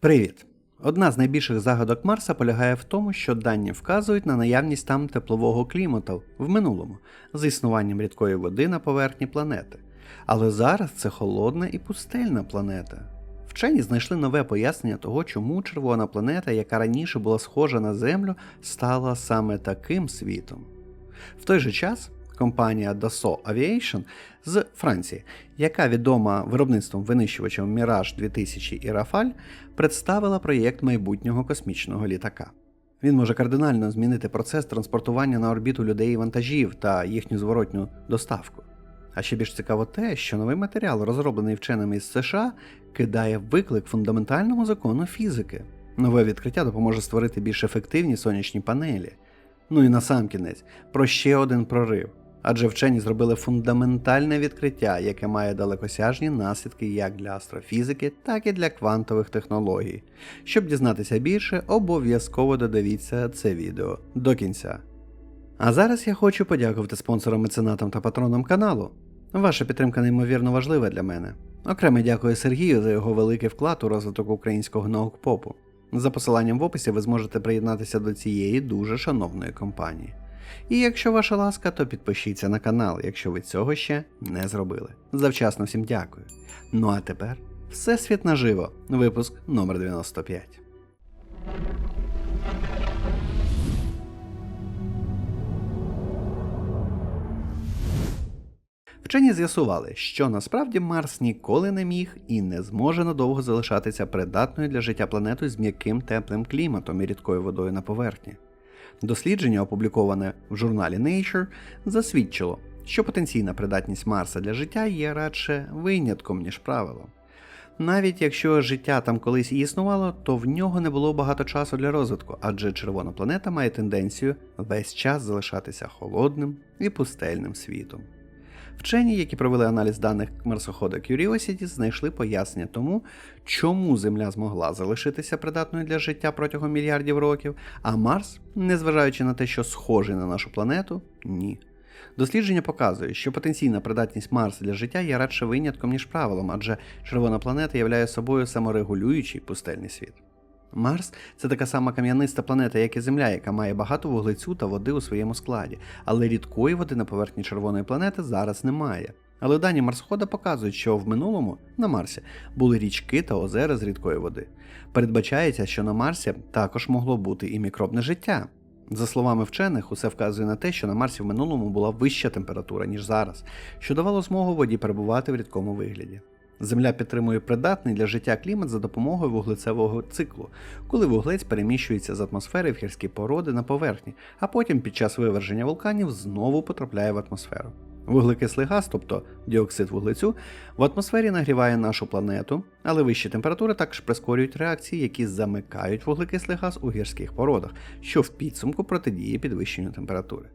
Привіт! Одна з найбільших загадок Марса полягає в тому, що дані вказують на наявність там теплового клімату в минулому з існуванням рідкої води на поверхні планети. Але зараз це холодна і пустельна планета. Вчені знайшли нове пояснення того, чому червона планета, яка раніше була схожа на Землю, стала саме таким світом. В той же час компанія Dassault Aviation з Франції, яка відома виробництвом винищувачів Mirage 2000 і Rafale, представила проєкт майбутнього космічного літака. Він може кардинально змінити процес транспортування на орбіту людей і вантажів та їхню зворотню доставку. А ще більш цікаво те, що новий матеріал, розроблений вченими із США, кидає виклик фундаментальному закону фізики. Нове відкриття допоможе створити більш ефективні сонячні панелі. Ну і насамкінець, про ще один прорив. Адже вчені зробили фундаментальне відкриття, яке має далекосяжні наслідки як для астрофізики, так і для квантових технологій. Щоб дізнатися більше, обов'язково додивіться це відео до кінця. А зараз я хочу подякувати спонсорам, меценатам та патронам каналу. Ваша підтримка неймовірно важлива для мене. Окремо дякую Сергію за його великий вклад у розвиток українського наукпопу. За посиланням в описі ви зможете приєднатися до цієї дуже шановної компанії. І якщо ваша ласка, то підпишіться на канал, якщо ви цього ще не зробили. Завчасно всім дякую. Ну а тепер Всесвіт наживо, випуск номер 95. Вчені з'ясували, що насправді Марс ніколи не міг і не зможе надовго залишатися придатною для життя планетою з м'яким теплим кліматом і рідкою водою на поверхні. Дослідження, опубліковане в журналі Nature, засвідчило, що потенційна придатність Марса для життя є радше винятком, ніж правилом. Навіть якщо життя там колись і існувало, то в нього не було багато часу для розвитку, адже червона планета має тенденцію весь час залишатися холодним і пустельним світом. Вчені, які провели аналіз даних марсохода Curiosity, знайшли пояснення тому, чому Земля змогла залишитися придатною для життя протягом мільярдів років, а Марс, незважаючи на те, що схожий на нашу планету, ні. Дослідження показує, що потенційна придатність Марса для життя є радше винятком, ніж правилом, адже червона планета являє собою саморегулюючий пустельний світ. Марс це така сама кам'яниста планета, як і Земля, яка має багато вуглецю та води у своєму складі, але рідкої води на поверхні червоної планети зараз немає. Але дані марсхода показують, що в минулому на Марсі були річки та озера з рідкої води. Передбачається, що на Марсі також могло бути і мікробне життя. За словами вчених, усе вказує на те, що на Марсі в минулому була вища температура, ніж зараз, що давало змогу воді перебувати в рідкому вигляді. Земля підтримує придатний для життя клімат за допомогою вуглецевого циклу, коли вуглець переміщується з атмосфери в гірські породи на поверхні, а потім під час виверження вулканів знову потрапляє в атмосферу. Вуглекислий газ, тобто діоксид вуглецю, в атмосфері нагріває нашу планету, але вищі температури також прискорюють реакції, які замикають вуглекислий газ у гірських породах, що в підсумку протидіє підвищенню температури.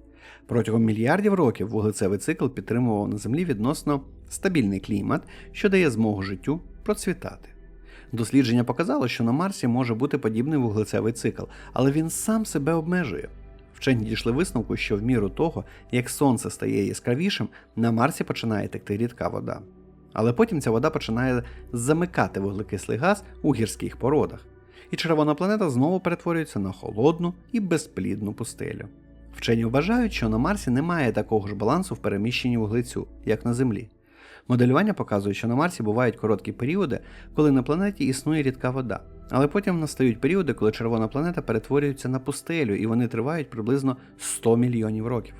Протягом мільярдів років вуглецевий цикл підтримував на Землі відносно стабільний клімат, що дає змогу життю процвітати. Дослідження показало, що на Марсі може бути подібний вуглецевий цикл, але він сам себе обмежує. Вчені дійшли висновку, що в міру того, як сонце стає яскравішим, на Марсі починає текти рідка вода. Але потім ця вода починає замикати вуглекислий газ у гірських породах, і червона планета знову перетворюється на холодну і безплідну пустелю. Вчені вважають, що на Марсі немає такого ж балансу в переміщенні вуглецю, як на Землі. Моделювання показує, що на Марсі бувають короткі періоди, коли на планеті існує рідка вода, але потім настають періоди, коли червона планета перетворюється на пустелю, і вони тривають приблизно 100 мільйонів років.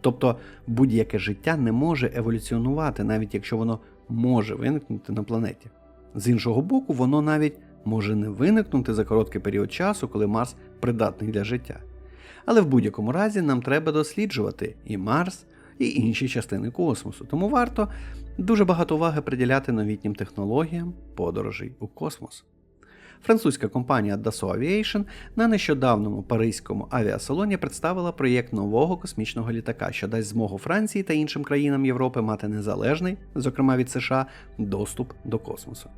Тобто будь-яке життя не може еволюціонувати, навіть якщо воно може виникнути на планеті. З іншого боку, воно навіть може не виникнути за короткий період часу, коли Марс придатний для життя. Але в будь-якому разі нам треба досліджувати і Марс, і інші частини космосу, тому варто дуже багато уваги приділяти новітнім технологіям подорожей у космос. Французька компанія Dassault Aviation на нещодавному паризькому авіасалоні представила проєкт нового космічного літака, що дасть змогу Франції та іншим країнам Європи мати незалежний, зокрема від США, доступ до космосу.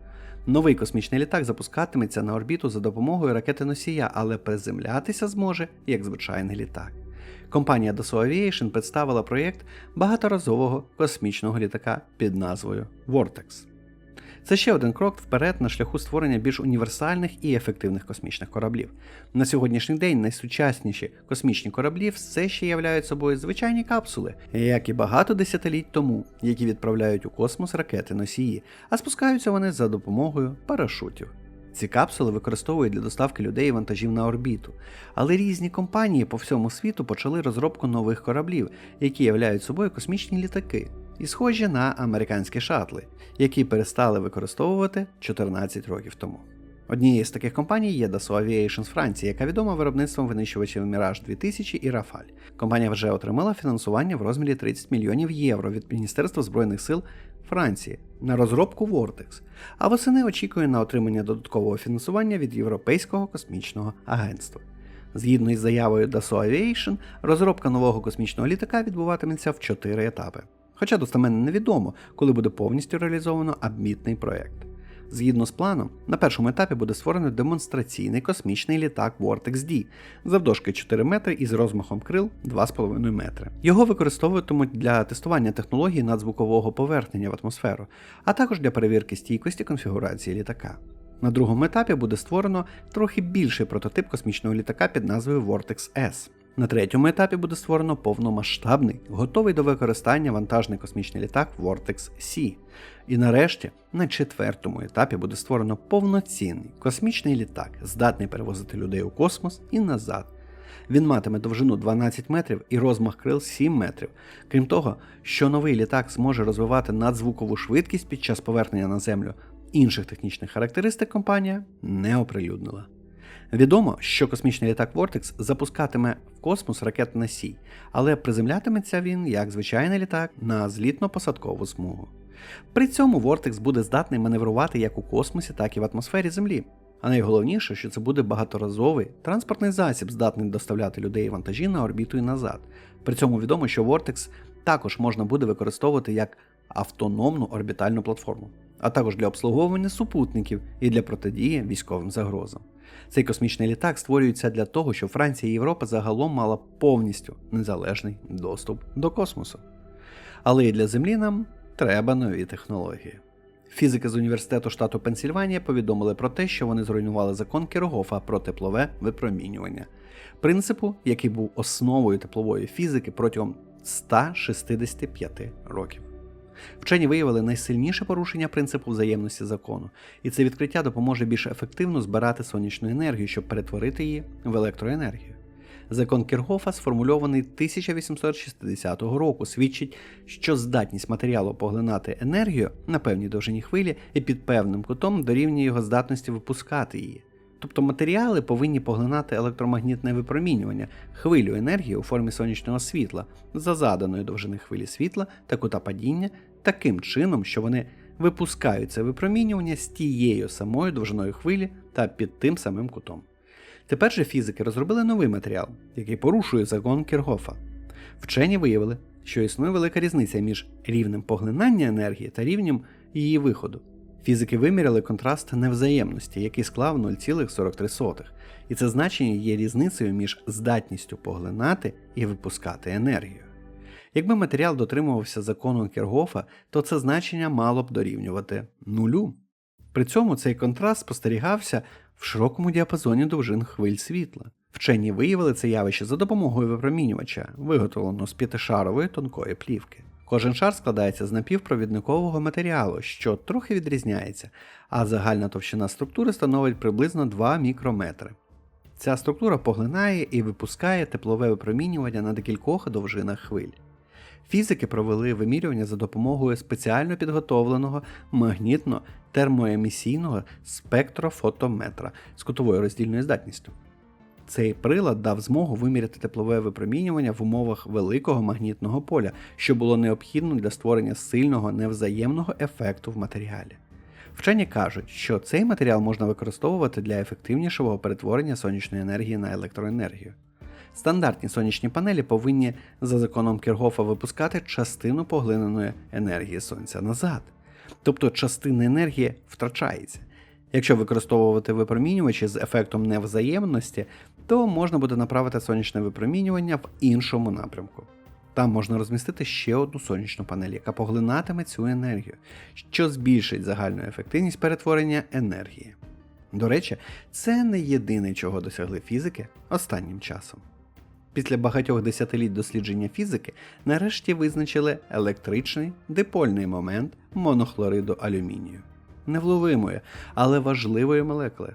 Новий космічний літак запускатиметься на орбіту за допомогою ракети носія, але приземлятися зможе як звичайний літак. Компанія Dassault Aviation представила проєкт багаторазового космічного літака під назвою Vortex. Це ще один крок вперед на шляху створення більш універсальних і ефективних космічних кораблів. На сьогоднішній день найсучасніші космічні кораблі все ще являють собою звичайні капсули, як і багато десятиліть тому, які відправляють у космос ракети носії, а спускаються вони за допомогою парашутів. Ці капсули використовують для доставки людей і вантажів на орбіту, але різні компанії по всьому світу почали розробку нових кораблів, які являють собою космічні літаки, і схожі на американські шатли, які перестали використовувати 14 років тому. Однією з таких компаній є Dassault Aviation з Франції, яка відома виробництвом винищувачів Mirage 2000 і Rafale. Компанія вже отримала фінансування в розмірі 30 мільйонів євро від Міністерства збройних сил Франції на розробку Vortex, а восени очікує на отримання додаткового фінансування від Європейського космічного агентства. Згідно із заявою Dassault Aviation, розробка нового космічного літака відбуватиметься в чотири етапи. Хоча достеменно невідомо, коли буде повністю реалізовано амбітний проект. Згідно з планом, на першому етапі буде створено демонстраційний космічний літак Vortex D завдовжки 4 метри і з розмахом крил 2,5 метри. Його використовуватимуть для тестування технологій надзвукового повернення в атмосферу, а також для перевірки стійкості конфігурації літака. На другому етапі буде створено трохи більший прототип космічного літака під назвою Vortex S. На третьому етапі буде створено повномасштабний, готовий до використання вантажний космічний літак Vortex C. І нарешті, на четвертому етапі буде створено повноцінний космічний літак, здатний перевозити людей у космос і назад. Він матиме довжину 12 метрів і розмах крил 7 метрів. Крім того, що новий літак зможе розвивати надзвукову швидкість під час повернення на землю, інших технічних характеристик компанія не оприлюднила. Відомо, що космічний літак Vortex запускатиме в космос ракет носій, але приземлятиметься він як звичайний літак на злітно-посадкову смугу. При цьому Vortex буде здатний маневрувати як у космосі, так і в атмосфері Землі. А найголовніше, що це буде багаторазовий транспортний засіб, здатний доставляти людей і вантажі на орбіту і назад. При цьому відомо, що Vortex також можна буде використовувати як автономну орбітальну платформу, а також для обслуговування супутників і для протидії військовим загрозам. Цей космічний літак створюється для того, щоб Франція і Європа загалом мала повністю незалежний доступ до космосу. Але і для Землі нам треба нові технології. Фізики з університету штату Пенсільванія повідомили про те, що вони зруйнували закон Кірогофа про теплове випромінювання, принципу, який був основою теплової фізики протягом 165 років. Вчені виявили найсильніше порушення принципу взаємності закону, і це відкриття допоможе більш ефективно збирати сонячну енергію, щоб перетворити її в електроенергію. Закон Кіргофа, сформульований 1860 року, свідчить, що здатність матеріалу поглинати енергію на певній довжині хвилі і під певним кутом дорівнює його здатності випускати її. Тобто матеріали повинні поглинати електромагнітне випромінювання, хвилю енергії у формі сонячного світла за заданої довжини хвилі світла та кута падіння таким чином, що вони випускають це випромінювання з тією самою довжиною хвилі та під тим самим кутом. Тепер же фізики розробили новий матеріал, який порушує закон Кіргофа. Вчені виявили, що існує велика різниця між рівнем поглинання енергії та рівнем її виходу. Фізики виміряли контраст невзаємності, який склав 0,43, і це значення є різницею між здатністю поглинати і випускати енергію. Якби матеріал дотримувався закону Кергофа, то це значення мало б дорівнювати нулю. При цьому цей контраст спостерігався в широкому діапазоні довжин хвиль світла. Вчені виявили це явище за допомогою випромінювача, виготовленого з п'ятишарової тонкої плівки. Кожен шар складається з напівпровідникового матеріалу, що трохи відрізняється, а загальна товщина структури становить приблизно 2 мікрометри. Ця структура поглинає і випускає теплове випромінювання на декількох довжинах хвиль. Фізики провели вимірювання за допомогою спеціально підготовленого магнітно-термоемісійного спектрофотометра з кутовою роздільною здатністю. Цей прилад дав змогу виміряти теплове випромінювання в умовах великого магнітного поля, що було необхідно для створення сильного невзаємного ефекту в матеріалі. Вчені кажуть, що цей матеріал можна використовувати для ефективнішого перетворення сонячної енергії на електроенергію. Стандартні сонячні панелі повинні за законом Кіргофа випускати частину поглиненої енергії сонця назад. Тобто частина енергії втрачається. Якщо використовувати випромінювачі з ефектом невзаємності, то можна буде направити сонячне випромінювання в іншому напрямку. Там можна розмістити ще одну сонячну панель, яка поглинатиме цю енергію, що збільшить загальну ефективність перетворення енергії. До речі, це не єдине, чого досягли фізики останнім часом. Після багатьох десятиліть дослідження фізики нарешті визначили електричний дипольний момент монохлориду алюмінію. Невловимої, але важливої молекули.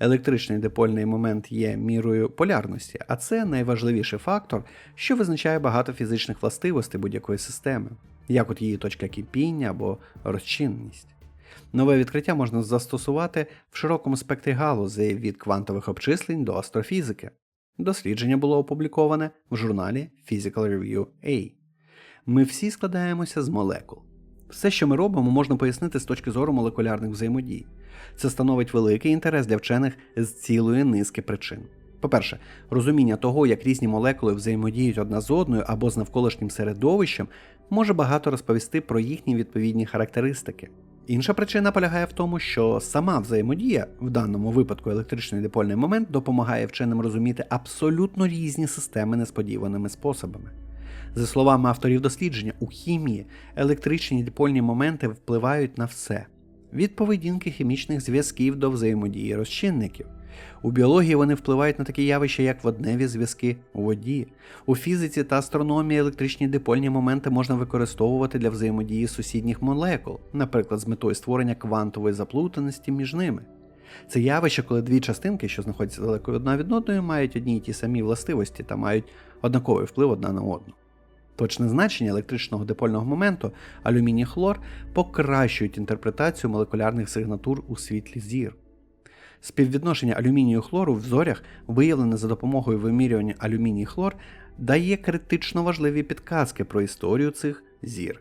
Електричний дипольний момент є мірою полярності, а це найважливіший фактор, що визначає багато фізичних властивостей будь-якої системи, як от її точка кипіння або розчинність. Нове відкриття можна застосувати в широкому спектрі галузей від квантових обчислень до астрофізики. Дослідження було опубліковане в журналі Physical Review A. Ми всі складаємося з молекул. Все, що ми робимо, можна пояснити з точки зору молекулярних взаємодій. Це становить великий інтерес для вчених з цілої низки причин. По-перше, розуміння того, як різні молекули взаємодіють одна з одною або з навколишнім середовищем, може багато розповісти про їхні відповідні характеристики. Інша причина полягає в тому, що сама взаємодія, в даному випадку електричний дипольний момент, допомагає вченим розуміти абсолютно різні системи несподіваними способами. За словами авторів дослідження, у хімії електричні дипольні моменти впливають на все від поведінки хімічних зв'язків до взаємодії розчинників. У біології вони впливають на такі явища, як водневі зв'язки у воді. У фізиці та астрономії електричні дипольні моменти можна використовувати для взаємодії сусідніх молекул, наприклад, з метою створення квантової заплутаності між ними. Це явище, коли дві частинки, що знаходяться далеко одна від одної, мають одні й ті самі властивості та мають однаковий вплив одна на одну. Точне значення електричного дипольного моменту алюміній хлор покращують інтерпретацію молекулярних сигнатур у світлі зір. Співвідношення алюмінію хлору в зорях, виявлене за допомогою вимірювання алюміній хлор, дає критично важливі підказки про історію цих зір.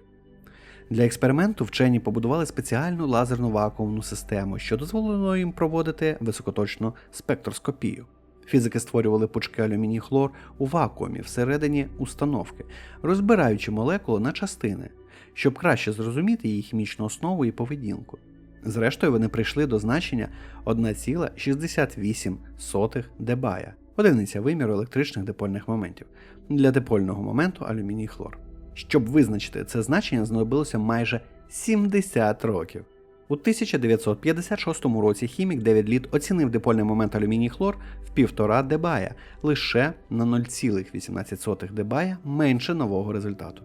Для експерименту вчені побудували спеціальну лазерну вакуумну систему, що дозволило їм проводити високоточну спектроскопію. Фізики створювали пучки алюміній хлор у вакуумі всередині установки, розбираючи молекули на частини, щоб краще зрозуміти її хімічну основу і поведінку. Зрештою, вони прийшли до значення 1,68 дебая, одиниця виміру електричних дипольних моментів для дипольного моменту алюміній хлор. Щоб визначити це значення, знадобилося майже 70 років. У 1956 році хімік Девід Літ оцінив дипольний момент алюміній хлор в 1,5 дебая лише на 0,18 дебая менше нового результату.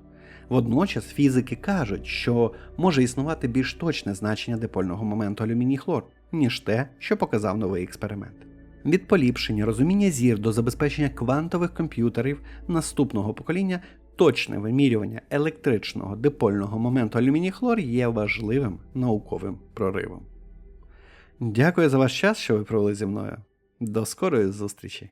Водночас фізики кажуть, що може існувати більш точне значення дипольного моменту алюміній хлор, ніж те, що показав новий експеримент. Від поліпшення розуміння зір до забезпечення квантових комп'ютерів наступного покоління точне вимірювання електричного дипольного моменту алюміній хлор є важливим науковим проривом. Дякую за ваш час, що ви провели зі мною. До скорої зустрічі!